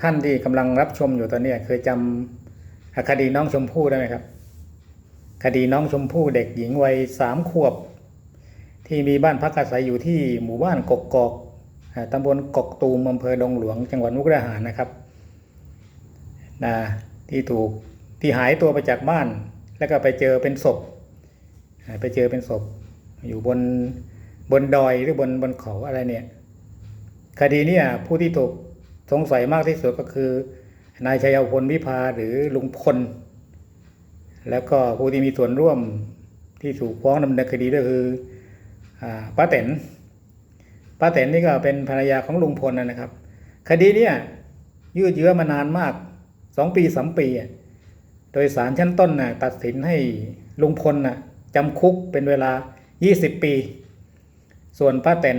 ท่านที่กำลังรับชมอยู่ตอนนี้เคยจำคดีน้องชมพู่ได้ไหมครับ คดีน้องชมพู่เด็กหญิงวัยสามขวบ ที่มีบ้านพักอาศัยอยู่ที่หมู่บ้านกกกอกอ่าตำบลกกตูมอำเภอดงหลวง จังหวัดมุกดาหารนะครับนะที่ถูกที่หายตัวไปจากบ้าน แล้วก็ไปเจอเป็นศพไปเจอเป็นศพ อยู่บนบนดอยหรือบนบนเขาอะไรเนี่ย คดีเนี้ผู้ที่ถูก สงสัยมากที่สุดก็คือ นายชัยพลวิภาหรือลุงพล แล้วก็ผู้ที่มีส่วนร่วมที่ถูกฟ้องดำเนินคดีก็คืออป้าแตนป้าแตนนี่ก็เป็นภรรยาของลุงพลนะครับ คดีเนี้ยืดเยื้อมานานมากสองปีสามปี โดยศาลชั้นต้นน่ะตัดสินให้ลุงพลน่ะจำคุกเป็นเวลา 20 ปี ส่วนป้าแตน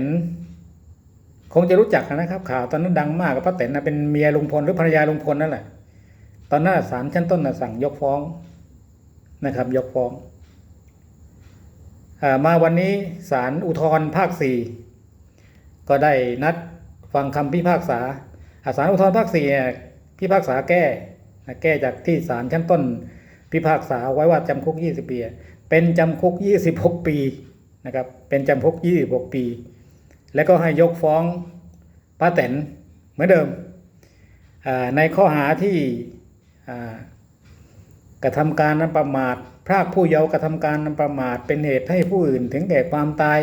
คงจะรู้จักนะครับ ข่าวตอนนั้นดังมากกับป้าแตนนะเป็นเมียลุงพลหรือภรรยาลุงพลนั่นแหละ ตอนนั้นศาลชั้นต้นนะสั่งยกฟ้องนะครับ ยกฟ้องอมาวันนี้ศาลอุทธรภาคสี่ก็ได้นัดฟังคำพิพากษาอ่าศาลอุทธรภาคสี่พี่พิพากษาแก้แก้จากที่ศาลชั้นต้น พิพากษาไว้ว่าจำคุก 20 ปี เป็นจำคุก 26 ปีนะครับ เป็นจำคุก 26 ปี แล้วก็ให้ยกฟ้องป้าแตนเหมือนเดิม ในข้อหาที่กระทำการนั้นประมาทพรากผู้เยาว์กระทำการนั้นประมาทเป็นเหตุให้ผู้อื่นถึงแก่ความตาย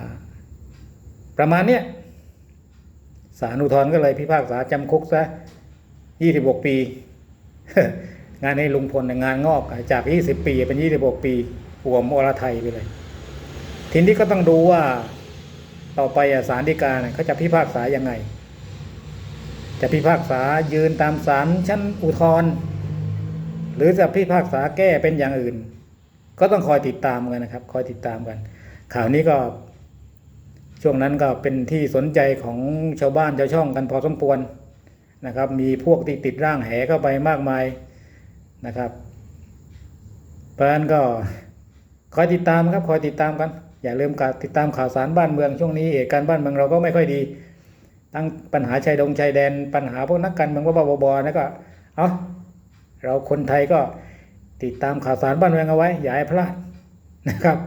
าประมาณเนี้ยศาลอุทธรณ์ก็เลยพิพากษาจำคุกซะ26ปี งานให้ลุงพลเนี่ยงานงอกจาก20ปีเป็น26ปีหัวมอรไทยไปเลย ทีนี้ก็ต้องดูว่า ต่อไปศาลฎีกาเขาจะพิพากษายังไง จะพิพากษายืนตามศาลชั้นอุทธรณ์หรือจะพิพากษาแก้เป็นอย่างอื่น ก็ต้องคอยติดตามกันนะครับ คอยติดตามกัน ข่าวนี้ก็ ช่วงนั้นก็เป็นที่สนใจของชาวบ้านชาวช่องกันพอสมควรนะครับ มีพวกที่ติดร่างแหเข้าไปมากมายนะครับเพราะนั้นก็คอยติดตามครับคอยติดตามกัน อย่าลืมติดตามข่าวสารบ้านเมืองช่วงนี้เหตุการณ์บ้านเมืองเราก็ไม่ค่อยดี ตั้งปัญหาชายดงชายแดนปัญหาพวกนักการเมืองบ้าๆบอๆนะก็เอาเราคนไทยก็ติดตามข่าวสารบ้านเมืองเอาไว้ อย่าให้พลาดนะครับ